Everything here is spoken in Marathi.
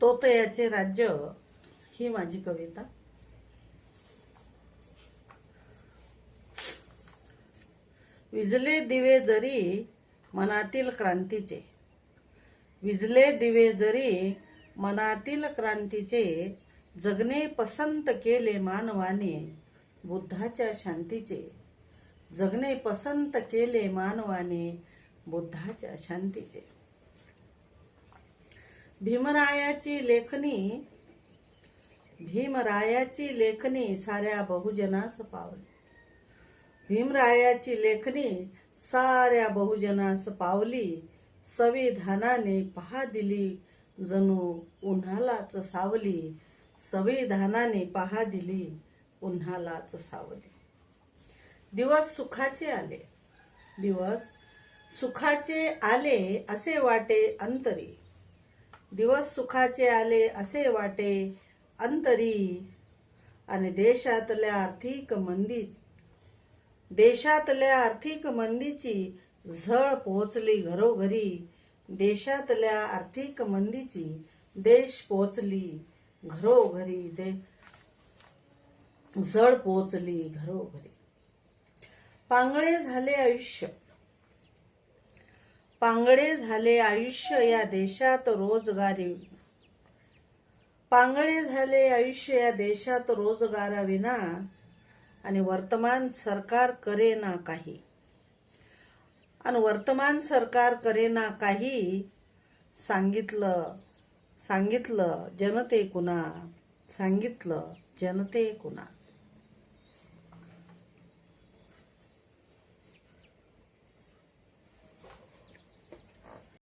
तोतयाचे राज्य ही माझी कविता. विजले दिवे जरी मनातील क्रांतीचे विजले दिवे जरी मनातील क्रांतीचे जगणे पसंत केले मानवाने बुद्धाच्या शांतीचे जगणे पसंत केले मानवाने बुद्धाच्या शांतीचे. भीमरायाची लेखनी भीमरायाची लेखनी साऱ्या बहुजनास पावली. भीमरायाची लेखनी साऱ्या बहुजनास पावली. संविधानाने पहा दिली जणू उन्हालाच सावली. संविधानाने पहा दिली उन्हालाच सावली. दिवस सुखाचे आले. दिवस सुखाचे आले असे वाटे अंतरी. दिवस सुखाचे आले असे वाटे अंतरी आणि देशातल्या आर्थिक मंदी देशातल्या आर्थिक मंदीची झळ पोहोचली घरोघरी. देशातल्या आर्थिक मंदीची देश पोहोचली घरोघरी. दे झळ पोहोचली घरोघरी. पांगळे झाले आयुष्य. पांगळे झाले आयुष्य या देशात रोजगारी. पांगळे झाले आयुष्य या देशात रोजगाराविना आणि वर्तमान सरकार करे ना काही. आणि वर्तमान सरकार करे ना काही सांगितलं सांगितलं जनते कुणा सांगितलं जनते कुणा.